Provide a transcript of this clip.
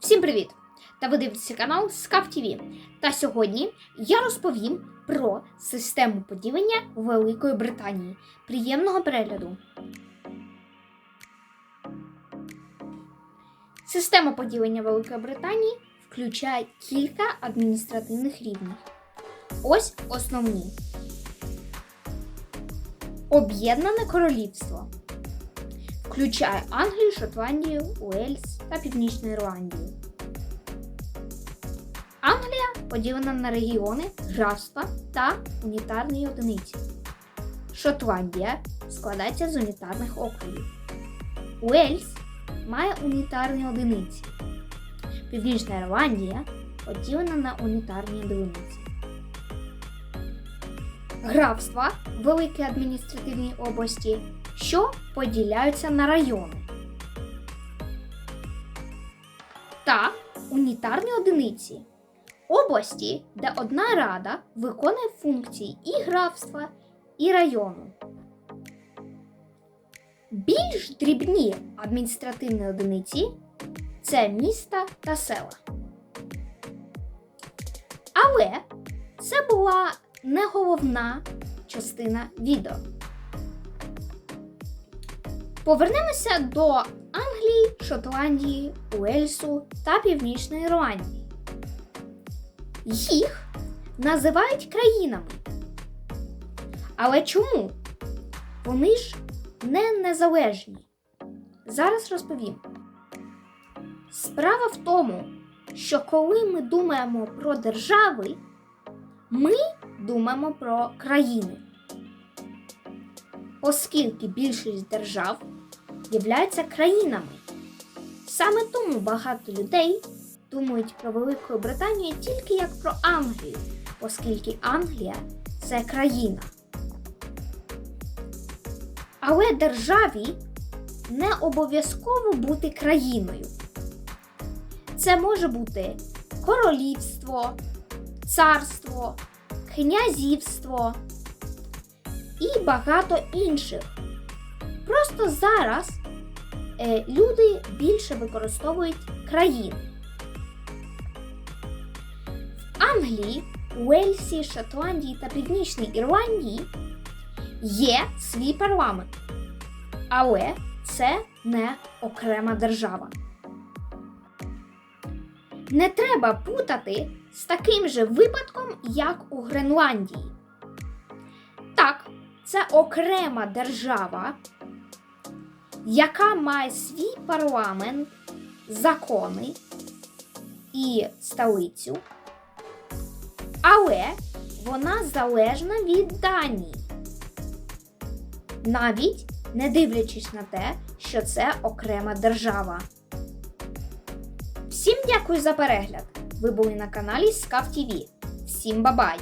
Всім привіт! Та ви дивитеся канал Скаф ТВ. Та сьогодні я розповім про систему поділення Великої Британії. Приємного перегляду. Система поділення Великої Британії включає кілька адміністративних рівнів. Ось основні. Об'єднане королівство включає Англію, Шотландію, Уельс та Північну Ірландію. Англія поділена на регіони, графства та унітарні одиниці. Шотландія складається з унітарних округів. Уельс має унітарні одиниці. Північна Ірландія поділена на унітарні одиниці. Графства великі адміністративні області, що поділяються на райони. Та унітарні одиниці області, де одна рада виконує функції і графства, і району. Більш дрібні адміністративні одиниці це міста та села. Але це була не головна частина відео. Повернемося до Англії, Шотландії, Уельсу та Північної Ірландії. Їх називають країнами. Але чому? Вони ж не незалежні. Зараз розповім. Справа в тому, що коли ми думаємо про держави, ми думаємо про країни. Оскільки більшість держав являються країнами. Саме тому багато людей думають про Велику Британію тільки як про Англію, оскільки Англія це країна. Але державі не обов'язково бути країною. Це може бути королівство, царство, князівство і багато інших. Просто зараз люди більше використовують країни. В Англії, Уельсі, Шотландії та Північній Ірландії є свій парламент. Але це не окрема держава. Не треба путати з таким же випадком, як у Гренландії. Так, це окрема держава, яка має свій парламент, закони і столицю, але вона залежна від Данії. Навіть не дивлячись на те, що це окрема держава. Всім дякую за перегляд! Ви були на каналі Скаф ТВ. Всім бабай!